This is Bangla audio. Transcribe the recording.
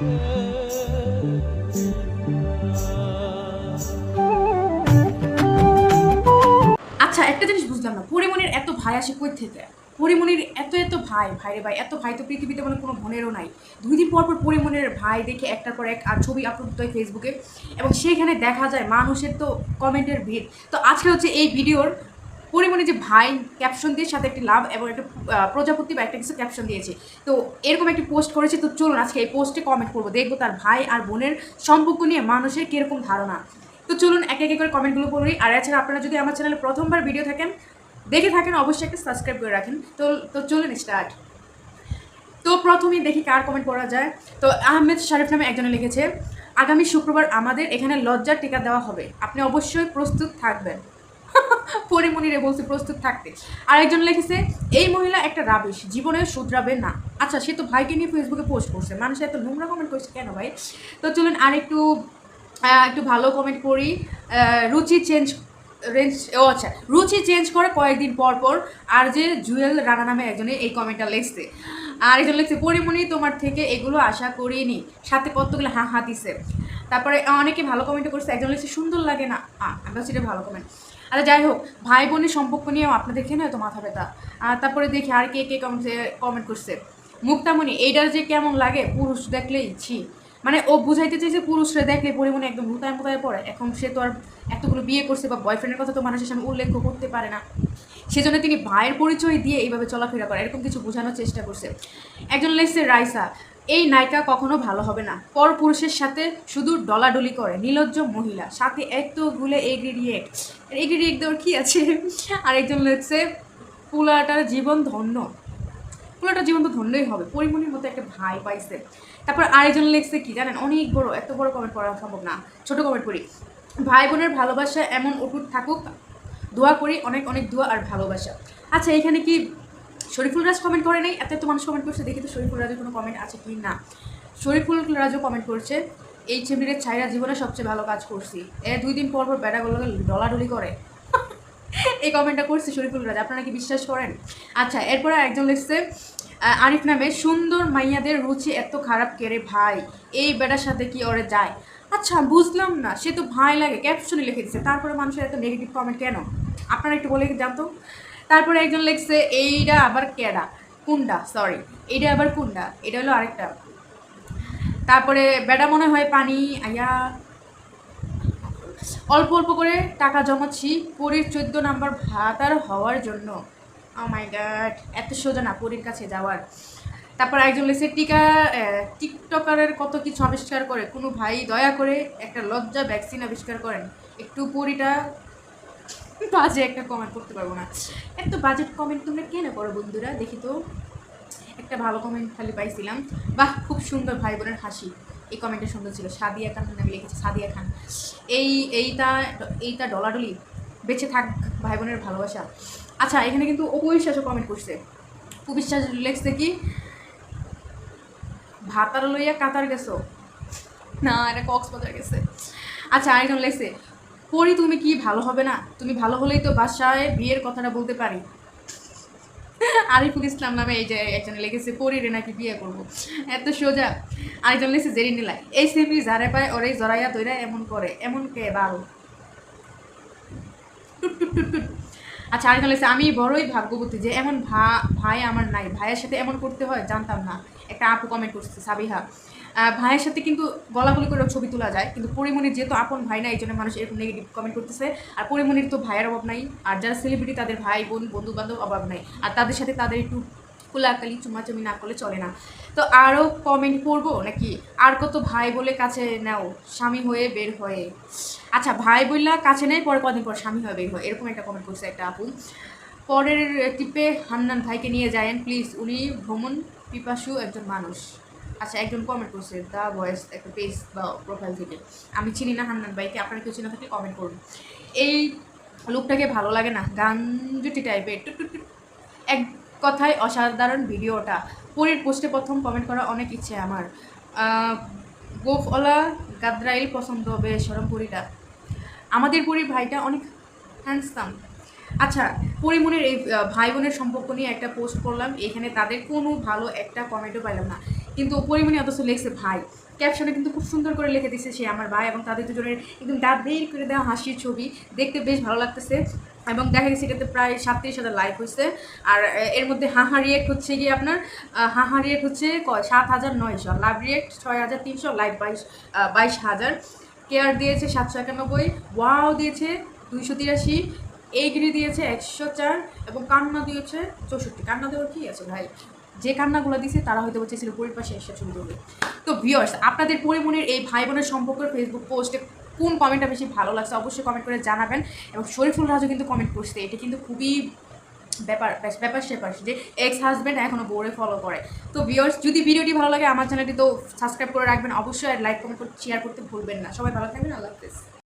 আচ্ছা একটা জিনিস বুঝলাম না। পরিমণির এত ভাই আসে কই থেকে? পরিমণির এত এত ভাই। ভাই রে ভাই, এত ভাই তো পৃথিবীতে মানে কোনো বোনেরও নাই। দুই দিন পর পর পরিমণির ভাই দেখে একটার পর এক আর ছবি আপলোড হয় ফেসবুকে এবং সেখানে দেখা যায় মানুষের তো কমেন্টের ভিড়। তো আজকে হচ্ছে এই ভিডিওর পরিমণি যে ভাই ক্যাপশন দিয়ে সাথে একটি লাভ এবং একটা প্রজাপতি বা একটা কিছু ক্যাপশন দিয়েছে। তো এরকম একটি পোস্ট করেছে, তো চলুন আজকে এই পোস্টে কমেন্ট করব। দেখব তার ভাই আর বোনের সম্পর্ক নিয়ে মানুষের কীরকম ধারণা। তো চলুন একে একে করে কমেন্টগুলো পড়ি আর এছাড়া আপনারা যদি আমার চ্যানেলে প্রথমবার ভিডিও থাকেন, দেখে থাকেন, অবশ্যই একটা সাবস্ক্রাইব করে রাখেন। তো তো চলুন স্টার্ট তো প্রথমেই দেখি কার কমেন্ট পড়া যায়। তো আহমেদ শারিফ নামে একজনে লিখেছে, আগামী শুক্রবার আমাদের এখানে লজ্জার টিকা দেওয়া হবে। আপনি অবশ্যই প্রস্তুত থাকবেন। পরিমণিরে বলছে, প্রস্তুত থাকতে। আরেকজন লিখেছে, এই মহিলা একটা রাবিশ জীবনে শুধরাবে না। আচ্ছা সে তো ভাইকে নিয়ে ফেসবুকে পোস্ট করছে। মানুষ এত নোংরা কমেন্ট করছে কেন ভাই? তো চলুন আর একটু একটু ভালো কমেন্ট করি। রুচি চেঞ্জ রেঞ্জ ও আচ্ছা রুচি চেঞ্জ করে কয়েকদিন পর পর আর যে জুয়েল রানা নামে একজনে এই কমেন্টটা লিখছে। আর একজন লিখছে, পরিমণি, তোমার থেকে এগুলো আশা করিনি। সাথে কতগুলো হা হা দিছে। তারপরে অনেকে ভালো কমেন্ট করছে, একজন লিখছে, সুন্দর লাগে না। আমরা সেটা ভালো কমেন্ট আচ্ছা যাই হোক ভাই বোনের সম্পর্ক নিয়েও আপনাদের দেখে নয় তো মাথা ব্যথা। আর তারপরে দেখি আর কে কে কমেন্ট কমেন্ট করছে। মুক্তামণি, এইটার যে কেমন লাগে, পুরুষ দেখলেই ছি। মানে ও বুঝাইতে চাইছে পুরুষরা দেখলে পরিমণি একদম মুতায় মুতায় পড়ে। এখন সে তো আর এতগুলো বিয়ে করছে বা বয়ফ্রেন্ডের কথা তো মানুষের সামনে উল্লেখ করতে পারে না। সেজন্য তিনি ভাইয়ের পরিচয় দিয়ে এইভাবে চলাফেরা করে, এরকম কিছু বোঝানোর চেষ্টা করছে। একজন লেগছে রাইসা এই নায়িকা কখনো ভালো হবে না। পর পুরুষের সাথে শুধু ডলাডলি করে নির্লজ্জ মহিলা, সাথে এতগুলো এগ্রিডিয়েট এগ্রিডিয়েট দেওয়ার কী আছে? আর একজন লেগছে পুলাটার জীবন ধন্য। পুরোটা জীবন তো ধন্যই হবে পরিমণির মতো একটা ভাই পাইছে। তারপর আরেকজন লিখছে কি জানেন? অনেক বড়, এত বড় কমেন্ট পড়া সম্ভব না, ছোট কমেন্ট পড়ি ভাই বোনের ভালোবাসা এমন অটুট থাকুক, দোয়া করি অনেক অনেক দোয়া আর ভালোবাসা। আচ্ছা এখানে কি শরীফুল রাজ কমেন্ট করে নাই, এত এত মানুষ কমেন্ট করছে, দেখি তো শরীফুল রাজের কোনো কমেন্ট আছে কি না। শরীফুল রাজও কমেন্ট করছে এই চেমড়ির ছাইরা জীবনে সবচেয়ে ভালো কাজ করছি। এ, দুই দিন পর পর বেড়াগুলোকে ডলাডলি করে। এই কমেন্টটা করছে শরীফুল রাজ, আপনারা কি বিশ্বাস করেন? আচ্ছা এরপরে একজন লিখছে আরিফ নামে, সুন্দর মাইয়াদের রুচি এত খারাপ কেড়ে ভাই, এই বেটার সাথে কি ওরে যায়? আচ্ছা বুঝলাম না, সে তো ভাই লাগে ক্যাপশনে লিখে দিচ্ছে তারপরে মানুষের এত নেগেটিভ কমেন্ট কেন? আপনারা একটু বলে জানতো। তারপরে একজন লিখছে এইটা আবার কেডা? কুন্ডা সরি এইটা আবার কুন্ডা এটা হলো আরেকটা। তারপরে বেটা মনে হয় পানি, আয়া, অল্প অল্প করে টাকা জমাচ্ছি, পরীর চোদ্দ নাম্বার ভাতার হওয়ার জন্য। ও মাই গাড এত সোজা না পরীর কাছে যাওয়ার। তারপর একজন লেসে টিকা টিকটকারের কত কিছু আবিষ্কার করে, কোনো ভাই দয়া করে একটা লজ্জা ভ্যাকসিন আবিষ্কার করেন। একটু পরিটা বাজে একটা কমেন্ট করতে পারব না। এত বাজেট কমেন্ট তোমরা কেন করো বন্ধুরা? দেখি তো। একটা ভালো কমেন্ট খালি পাইছিলাম। বাহ, খুব সুন্দর ভাই বোনের হাসি। এই কমেন্টটা সুন্দর ছিল। সাদিয়া খান নামে লিখেছে, সাদিয়া খান। এই, এইটা এইটা ডলাডলি। বেঁচে থাক ভাই বোনের ভালোবাসা। আচ্ছা এখানে কিন্তু অপবিশ্বাসও কমেন্ট করছে। উপবিশ্বাস লিখছে কি, ভাতার লইয়া কাতার গেছো? না, এটা কক্সবাজার গেছে। আচ্ছা আরেকজন লেখছে পরি তুমি কি ভালো হবে না? তুমি ভালো হলেই তো বাসায় বিয়ের কথাটা বলতে পারি। আরিফুল ইসলাম নামে এই যে একজন লেগেছে পরিরে নাকি বিয়ে করব? এত সোজা। আরেকজন লেগেছে জেরি নিলাই এই সেমি যারে পায় ওরে জড়াইয়া তৈরা এমন করে, এমন কে টুট আচ্ছা আরেকজন লেগেছে আমি বড়ই ভাগ্যবতী যে এমন ভা, ভাই আমার নাই, ভাইয়ের সাথে এমন করতে হয়, জানতাম না। একটা আপু কমেন্ট করছে, সাবিহা। ভাইয়ের সাথে কিন্তু গলাগুলি করে ছবি তোলা যায়, কিন্তু পরিমণির যেহেতু আপন ভাই না, এই জন্য মানুষ এরকম নেগেটিভ কমেন্ট করতেছে। আর পরিমণির তো ভাইয়ের অভাব নাই, আর যারা সেলিব্রিটি তাদের ভাই, বোন বন্ধু বান্ধব অভাব নাই। আর তাদের সাথে তাদের একটু কুলাকালি চুমাচুমি না করলে চলে না। তো আরও কমেন্ট করব? নাকি আর কত ভাই বলে কাছে নাও, স্বামী হয়ে বের হয়ে? আচ্ছা ভাই বললা কাছে নেই, পরে কদিন পর স্বামী হয়ে বের হয়, এরকম একটা কমেন্ট করছে একটা আপু। পরের টিপে হান্নান ভাইকে নিয়ে যায়েন। প্লিজ, উনি ভ্রমণ পিপাসু একজন মানুষ। আচ্ছা একজন কমেন্ট করছে দ্য ভয়েস, একটা পেজ বা প্রোফাইল থেকে। আমি চিনি না হান্নান ভাইকে, আপনারা কেউ চিনে থাকলে কমেন্ট করুন। এই লোকটাকে ভালো লাগে না, গাঞ্জুটি টাইপের টুক টুক টুক। এক কথায় অসাধারণ ভিডিওটা। পরের পোস্টে প্রথম কমেন্ট করা অনেক ইচ্ছে আমার। গোফওয়ালা গাদ্রাইল পছন্দ হবে সরমপুরিটা আমাদের পুরীর ভাইটা অনেক হ্যান্ডসাম আচ্ছা পরিমণের এই ভাই বোনের সম্পর্ক নিয়ে একটা পোস্ট করলাম, এখানে তাদের কোনো ভালো একটা কমেন্টও পাইলাম না। কিন্তু পরিমণি অথচ লেখছে ভাই। ক্যাপশনে কিন্তু খুব সুন্দর করে লিখে দিচ্ছে সে আমার ভাই এবং তাদের দুজনের একদম দাঁত বের করে দেওয়া হাসির ছবি। দেখতে বেশ ভালো লাগতেছে এবং দেখা গেছে এটাতে প্রায় সাতত্রিশ হাজার লাইক হয়েছে। আর এর মধ্যে হাহা রিয়েক্ট হচ্ছে গিয়ে আপনার হাহা রিয়েক্ট হচ্ছে কয়? সাত হাজার নয়শো। লাভ রিয়েক্ট ছয় হাজার তিনশো লাইক বাইশ বাইশ হাজার। কেয়ার দিয়েছে সাতশো একানব্বই। ওয়াও দিয়েছে দুইশো তিরাশি। এইগিরি দিয়েছে একশো চার এবং কান্না দিয়েছে চৌষট্টি। কান্না দেওয়ার কী আছে ভাই? যে কান্নাগুলো দিয়েছে তারা হয়তো চেয়েছিল পরির পাশে এসে ছবি তুলবে। তো ভিওর্স আপনাদের পরিমণির এই ভাই বোনের সম্পর্কের ফেসবুক পোস্টে কোন কমেন্টটা বেশি ভালো লাগছে, অবশ্যই কমেন্ট করে জানাবেন। এবং শরীফুল রাজও কিন্তু কমেন্ট করছে। এটা কিন্তু খুবই ব্যাপার ব্যাপার স্যাপার যে এক্স হাজব্যান্ড এখনও বোরে ফলো করে। তো ভিওর্স যদি ভিডিওটি ভালো লাগে আমার চ্যানেলটি তো সাবস্ক্রাইব করে রাখবেন। অবশ্যই লাইক কমেন্ট শেয়ার করতে ভুলবেন না। সবাই ভালো থাকবেন, আল্লাহ হাফেজ।